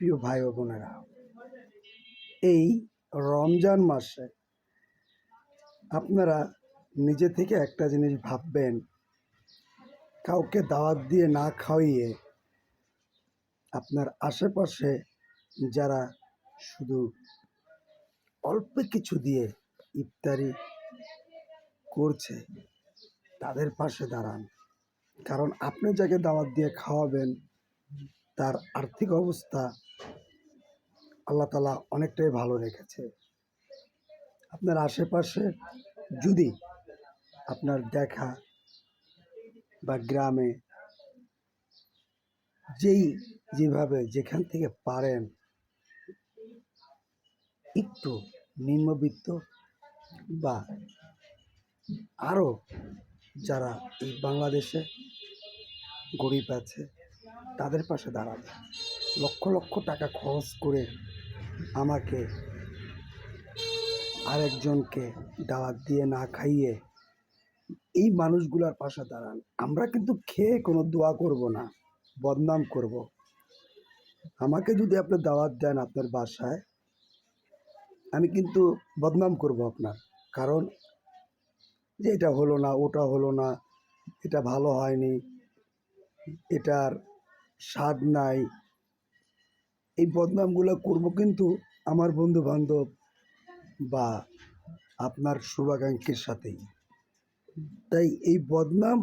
প্রিয় ভাই ও বোনেরা, এই রমজান মাসে আপনারা নিজে থেকে একটা জিনিস ভাববেন, কাউকে দাওয়াত দিয়ে না খাওয়িয়ে আপনার আশেপাশে যারা শুধু অল্প কিছু দিয়ে ইফতারি করছে, তাদের পাশে দাঁড়ান। কারণ আপনি যাকে দাওয়াত দিয়ে খাওয়াবেন তার আর্থিক অবস্থা আল্লাহ তালা অনেকটাই ভালো রেখেছে। আপনার আশেপাশে যদি আপনার দেখা বা গ্রামে যেই যেভাবে যেখান থেকে পারেন একটু নিম্নবিত্ত বা আরও যারা এই বাংলাদেশে গরিব আছে তাদের পাশে দাঁড়াবে। লক্ষ লক্ষ টাকা খরচ করে আমাকে আরেকজনকে দাওয়াত দিয়ে না খাইয়ে এই মানুষগুলোর পাশে দাঁড়ান। আমরা কিন্তু খেয়ে কোনো দোয়া করব না, বদনাম করব। আমাকে যদি আপনি দাওয়াত দেন আপনার বাসায়, আমি কিন্তু বদনাম করব আপনার। কারণ যে এটা হলো না, ওটা হলো না, এটা ভালো হয়নি, এটার স্বাদ নাই। এই বদনামগুলো করব কিন্তু আমার বন্ধু বান্ধব বা আপনার শুভাকাঙ্ক্ষীর সাথেই। তাই এই বদনাম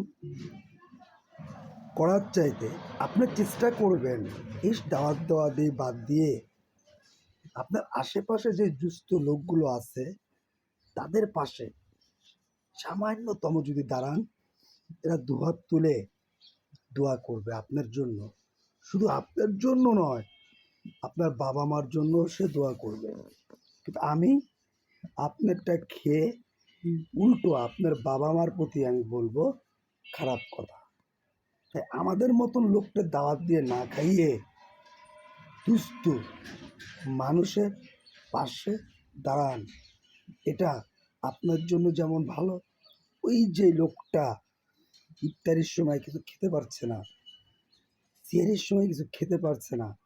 করার চাইতে আপনি চেষ্টা করবেন এই দাওয়াত দেওয়া দিয়ে বাদ দিয়ে আপনার আশেপাশে যে দুস্থ লোকগুলো আছে, তাদের পাশে সামান্যতম যদি দাঁড়ান, এরা দুহাত তুলে দোয়া করবে আপনার জন্য। শুধু আপনার জন্য নয়, আপনার বাবা মার জন্য সে দোয়া করবে। কিন্তু আমি আপনারটা খেয়ে উল্টো আপনার বাবা মার প্রতি আমি বলব, খারাপ কথা। তাই আমাদের মতন লোককে দাওয়াত দিয়ে না খাইয়ে দুস্থ মানুষের পাশে দাঁড়ান। এটা আপনার জন্য যেমন ভালো, ওই যে লোকটা ইফতারির সময় কিছু খেতে পারছে না সিয়ারির সময় কিছু খেতে পারছে না।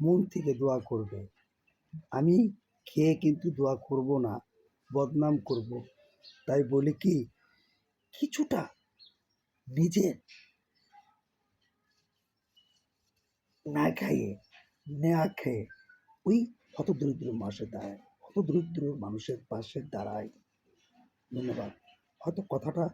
মন থেকে দোয়া করবে। আমি খেয়ে কিন্তু দোয়া করব না, বদনাম করব। তাই বলি কি, কিছুটা নিজের না খাইয়ে, না খেয়ে ওই হত দরিদ্র মানুষের দাঁড়ায় হত দরিদ্র মানুষের পাশে দাঁড়ায়। ধন্যবাদ। হয়তো কথাটা